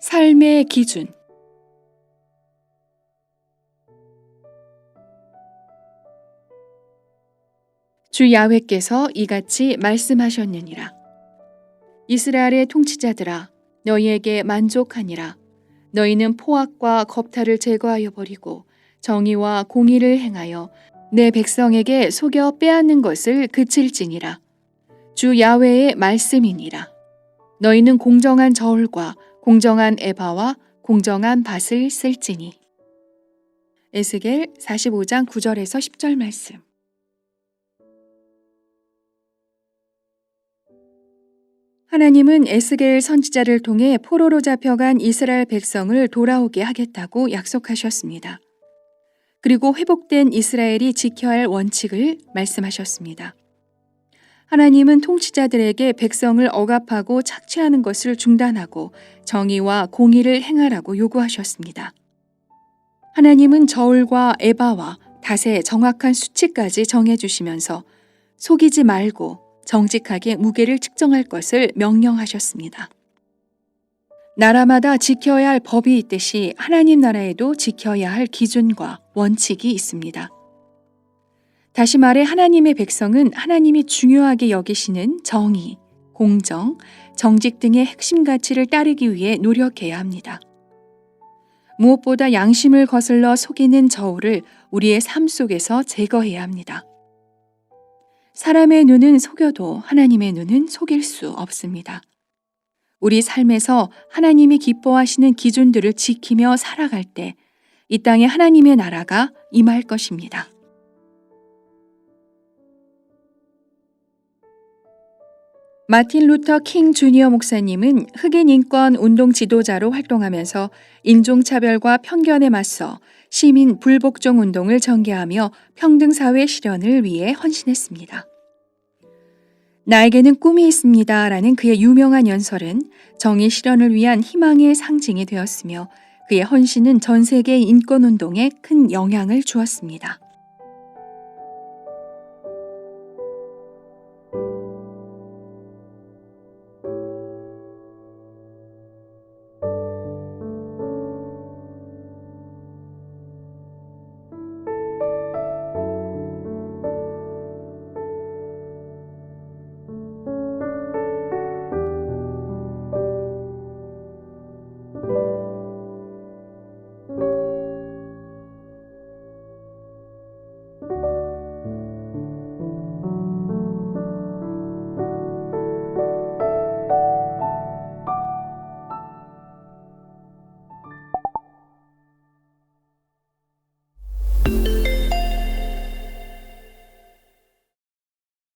삶의 기준 주 야훼께서 이같이 말씀하셨느니라. 이스라엘의 통치자들아, 너희에게 만족하니라. 너희는 포악과 겁탈을 제거하여 버리고 정의와 공의를 행하여 내 백성에게 속여 빼앗는 것을 그칠지니라. 주 야훼의 말씀이니라. 너희는 공정한 저울과 공정한 에바와 공정한 밭을 쓸지니. 에스겔 45장 9절에서 10절 말씀. 하나님은 에스겔 선지자를 통해 포로로 잡혀간 이스라엘 백성을 돌아오게 하겠다고 약속하셨습니다. 그리고 회복된 이스라엘이 지켜야 할 원칙을 말씀하셨습니다. 하나님은 통치자들에게 백성을 억압하고 착취하는 것을 중단하고 정의와 공의를 행하라고 요구하셨습니다. 하나님은 저울과 에바와 닷의 정확한 수치까지 정해주시면서 속이지 말고 정직하게 무게를 측정할 것을 명령하셨습니다. 나라마다 지켜야 할 법이 있듯이 하나님 나라에도 지켜야 할 기준과 원칙이 있습니다. 다시 말해 하나님의 백성은 하나님이 중요하게 여기시는 정의, 공정, 정직 등의 핵심 가치를 따르기 위해 노력해야 합니다. 무엇보다 양심을 거슬러 속이는 저울을 우리의 삶 속에서 제거해야 합니다. 사람의 눈은 속여도 하나님의 눈은 속일 수 없습니다. 우리 삶에서 하나님이 기뻐하시는 기준들을 지키며 살아갈 때 이 땅에 하나님의 나라가 임할 것입니다. 마틴 루터 킹 주니어 목사님은 흑인 인권 운동 지도자로 활동하면서 인종차별과 편견에 맞서 시민 불복종 운동을 전개하며 평등사회 실현을 위해 헌신했습니다. 나에게는 꿈이 있습니다. 라는 그의 유명한 연설은 정의 실현을 위한 희망의 상징이 되었으며 그의 헌신은 전 세계 인권 운동에 큰 영향을 주었습니다.